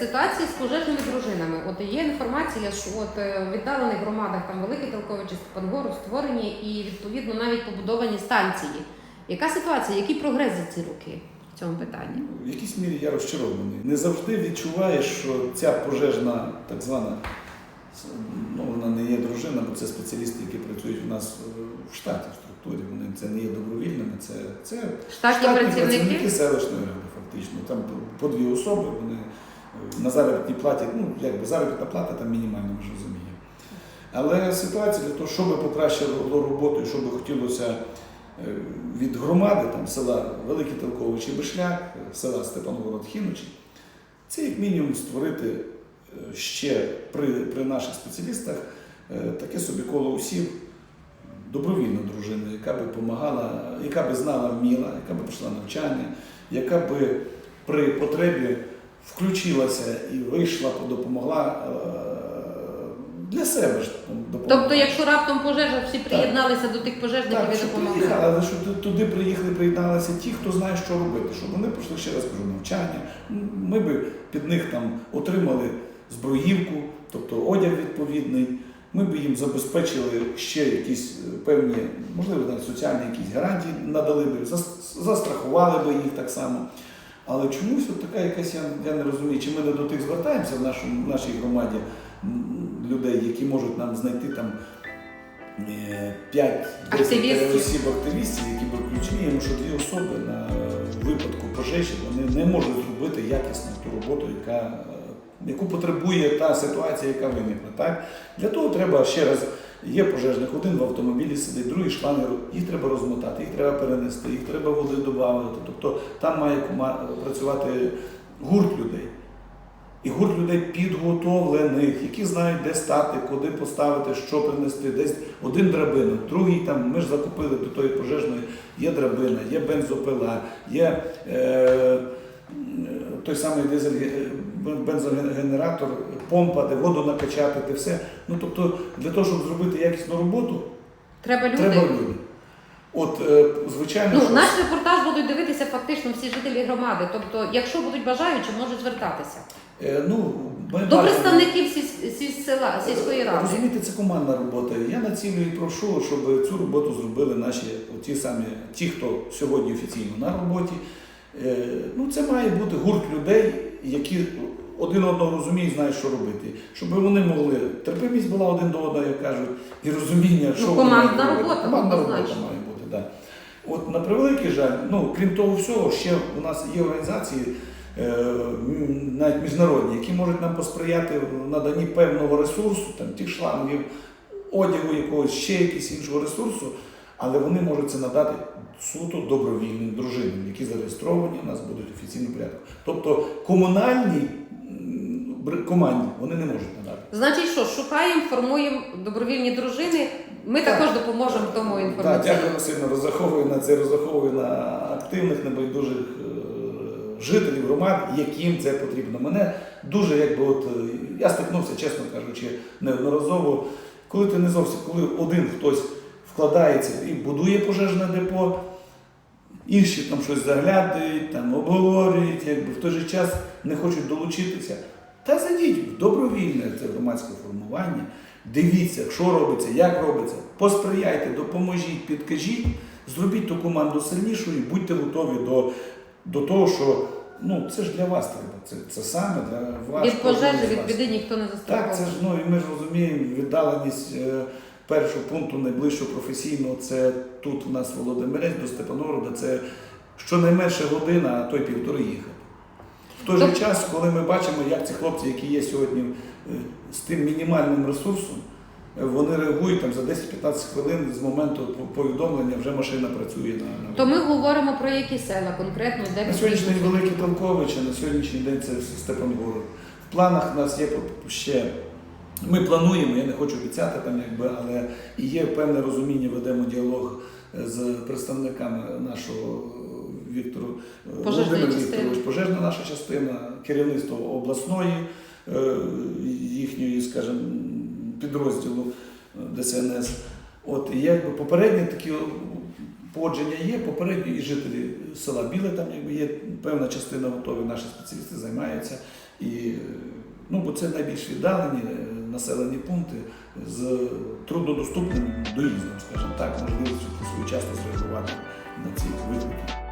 Ситуації з пожежними дружинами. От є інформація, що от е, в віддалених громадах там Велике Толкове чи Степангору створені і відповідно навіть побудовані станції. Яка ситуація? Який прогрес за ці роки в цьому питанні? В якійсь мірі я розчарований. Не завжди відчуваєш, що ця пожежна, так звана, ну вона не є дружина, бо це спеціалісти, які працюють у нас е, в штаті, в структурі. Вони це не є добровільними, це, це Штатні працівники? селищної ради, фактично. Там по, дві особи, вони на заробітні платі, ну якби заробітна плата там мінімальна, ми ж розуміємо. Але ситуація для того, щоб покращити роботу і щоб хотілося е, від громади там, села Великий Толкович і Бишляк, села Степаногород Хіночі, це як мінімум створити е, ще при, при наших спеціалістах е, таке собі коло усіх добровільну дружину, яка би допомагала, яка би знала, вміла, яка би пройшла навчання, яка би при потребі включилася і вийшла, допомогла е, для себе ж допомогла. Тобто, якщо раптом пожежа, всі приєдналися до тих пожежників Так, і допомогли. але що туди приїхали, приєдналися ті, хто знає, що робити, щоб вони пройшли ще раз кажу, навчання. Ми би під них там отримали зброївку, тобто одяг відповідний. Ми б їм забезпечили ще якісь е, певні, можливо, навіть соціальні якісь гарантії надали б, зас- застрахували би їх так само. Але чомусь от така якась, я, я не розумію, чи ми не до тих звертаємося в, нашому, в нашій громаді людей, які можуть нам знайти там 5 Активістів. осіб активістів, які б тому що дві особи на випадку пожежі вони не можуть зробити якісно ту роботу, яка, е, яку потребує та ситуація, яка виникне. Так? Для того треба ще раз. Є пожежник, один в автомобілі сидить, другий шлангер, їх треба розмотати, їх треба перенести, їх треба води додати. Тобто там має працювати гурт людей. І гурт людей підготовлених, які знають, де стати, куди поставити, що принести. Десь один драбина, другий там. Ми ж закупили до тої пожежної, є драбина, є бензопила, є е, той самий дизель, е, бензогенератор, помпа, де воду накачати, все. Ну тобто, для того, щоб зробити якісну роботу, Треба люди. треба люди. От, е, звичайно, Ну, що наш репортаж будуть дивитися фактично всі жителі громади. Тобто, якщо будуть бажаючі, можуть звертатися е, ну, ми до представників сіль- сіль- села, сільської ради. Розумієте, це командна робота. Я націлюю і прошу, щоб цю роботу зробили наші ті самі, ті, хто сьогодні офіційно на роботі. Е, Ну, це має бути гурт людей, які один одного розуміють, знають, що робити. Щоб вони могли. Терпимість була один до одного, як кажуть, і розуміння, що Ну, вони командна робити. робота, Командна робота має бути, так. Да. От на превеликий жаль, ну крім того всього, ще у нас є організації, е, навіть міжнародні, які можуть нам посприяти в наданні певного ресурсу, там тих шлангів, одягу якогось, ще якогось іншого ресурсу, але вони можуть це надати суто добровільним дружинам, які зареєстровані у нас будуть в офіційному порядку. Тобто комунальній команді вони не можуть надати. Значить, що шукаємо, формуємо добровільні дружини. Ми Так. також допоможемо в тому Так, дякую сильно. Розраховую на це, розраховую на активних, небайдужих е, жителів громад, яким це потрібно. Мене дуже, якби от е, я стикнувся, чесно кажучи, неодноразово, коли ти не зовсім, коли один хтось вкладається і будує пожежне депо. Інші там щось заглядають, там обговорюють, якби в той же час не хочуть долучитися. Та зайдіть в добровільне це громадське формування, дивіться, що робиться, як робиться, посприяйте, допоможіть, підкажіть, зробіть ту команду сильнішою і будьте готові до, до того, що ну, це ж для вас треба. Це, це саме для вас. Від пожежі, від біди ніхто не Так, це ж ну і ми ж розуміємо віддаленість е, першого пункту найближчого професійного це тут у нас Володимирець до Степаногорода, це щонайменше година, а то й півтори їхати. В той же Тобто- час, коли ми бачимо, як ці хлопці, які є сьогодні е, з тим мінімальним ресурсом, е, вони реагують там за 10-15 хвилин з моменту повідомлення вже машина працює на, То ми говоримо про які села конкретно, де на сьогоднішній день потрібно. Великий Толкович, а на сьогоднішній день це Степангород. В планах у нас є ще. Ми плануємо, я не хочу обіцяти там, якби, але і є певне розуміння, ведемо діалог з представниками нашого е, Віктору е, Володимир. Вікторович, пожежна наша частина, керівництво обласної е, їхньої, скажімо, підрозділу е, ДСНС. От і якби попередні такі погодження є, попередні і жителі села Біле, там якби є певна частина готові, наші спеціалісти займаються. І, е, ну, бо це найбільш віддалені е, населені пункти з труднодоступним доїздом, скажімо так, можливістю своєчасно зреагувати на ці виклики.